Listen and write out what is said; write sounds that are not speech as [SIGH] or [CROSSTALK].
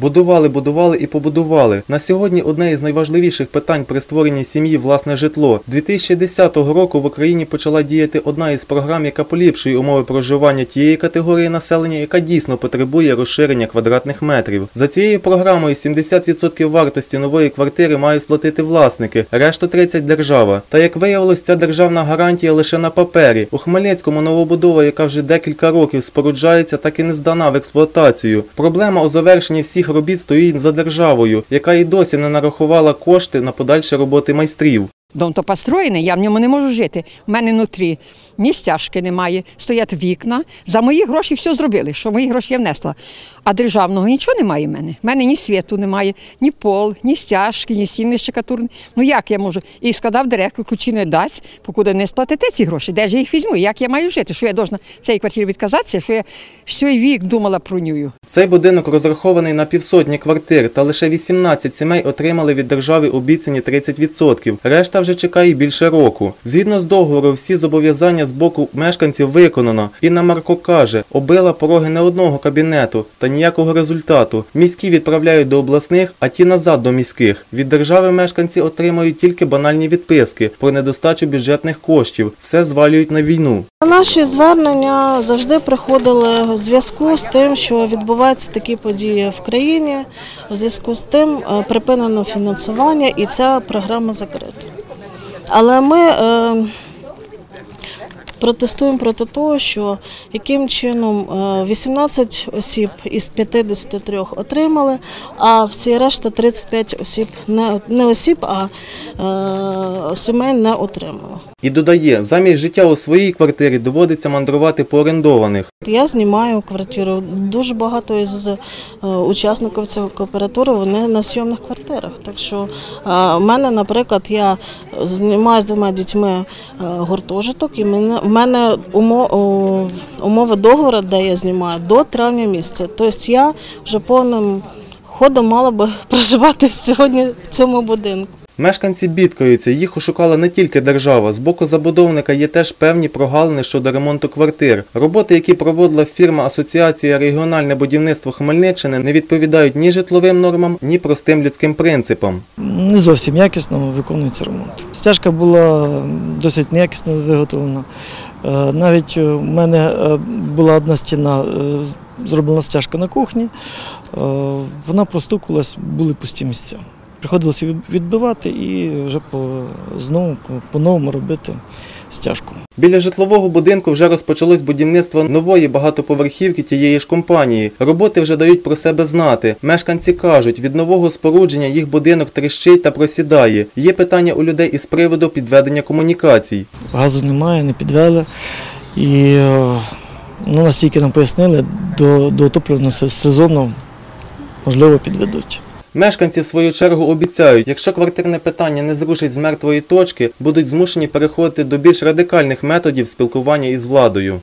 Будували, будували і побудували. На сьогодні одне із найважливіших питань при створенні сім'ї власне житло. 2010 року в Україні почала діяти одна із програм, яка поліпшує умови проживання тієї категорії населення, яка дійсно потребує розширення квадратних метрів. За цією програмою 70% вартості нової квартири мають сплатити власники, решту 30 держава. Та як виявилось, ця державна гарантія лише на папері. У Хмельницькому новобудова, яка вже декілька років споруджається, так і не здана в експлуатацію. Проблема у завершенні всіх робіт стоїть за державою, яка і досі не нарахувала кошти на подальші роботи майстрів. Дом то построєний, я в ньому не можу жити. У мене внутрі ні стяжки немає, стоять вікна. За мої гроші все зробили, що мої гроші я внесла. А державного нічого немає в мене. У мене ні світу немає, ні пол, ні стяжки, ні стіни щекатурні. Ну як я можу? І сказав директор, ключі не дасть, покуди не сплатите ці гроші. Де ж я їх візьму? Як я маю жити? Що я должна цієї квартири відказатися? Що я цей вік думала про нього? Цей будинок розрахований на півсотні квартир, та лише 18 сімей отримали від держави обіцяні 30%. Решта вже чекає більше року. Згідно з договору, всі зобов'язання з боку мешканців виконано. Інна Марко каже, обила пороги не одного кабінету та ніякого результату. Міські відправляють до обласних, а ті назад до міських. Від держави мешканці отримують тільки банальні відписки про недостачу бюджетних коштів. Все звалюють на війну. Наші звернення завжди приходили в зв'язку з тим, що відбуваються такі події в країні. В зв'язку з тим е, припинено фінансування і ця програма закрита. Але ми е, протестуємо проти того, що яким чином е, 18 осіб із 53 отримали, а всі решта 35 осіб не, не осіб, а е, сімей не отримали. І додає, замість життя у своїй квартирі доводиться мандрувати по орендованих. Я знімаю квартиру. Дуже багато із е, учасників цього кооперативу вони на зйомних квартирах. Так що е, в мене, наприклад, я знімаю з двома дітьми е, гуртожиток, і мене, в мене умо- умови договору, де я знімаю, до травня місяця. Тобто я вже повним ходом мала би [LAUGHS] проживати сьогодні в цьому будинку. Мешканці бідкаються, їх ошукала не тільки держава. З боку забудовника є теж певні прогалини щодо ремонту квартир. Роботи, які проводила фірма Асоціація регіональне будівництво Хмельниччини, не відповідають ні житловим нормам, ні простим людським принципам. не зовсім якісно виконується ремонт. Стяжка була досить неякісно виготовлена. Е, Навіть у мене е, була одна стіна, е, зроблена стяжка на кухні, вона простукувалась, були пусті місця. Приходилося відбивати і вже по, знову по- по-новому робити стяжку. Біля житлового будинку вже розпочалось будівництво нової багатоповерхівки тієї ж компанії. Роботи вже дають про себе знати. Мешканці кажуть, від нового спорудження їх будинок тріщить та просідає. Є питання у людей із приводу підведення комунікацій. Газу немає, не підвели. І е, ну, настільки нам пояснили, до, до опалювального сезону можливо підведуть. Мешканці в свою чергу обіцяють, якщо квартирне питання не зрушить з мертвої точки, будуть змушені переходити до більш радикальних методів спілкування із владою.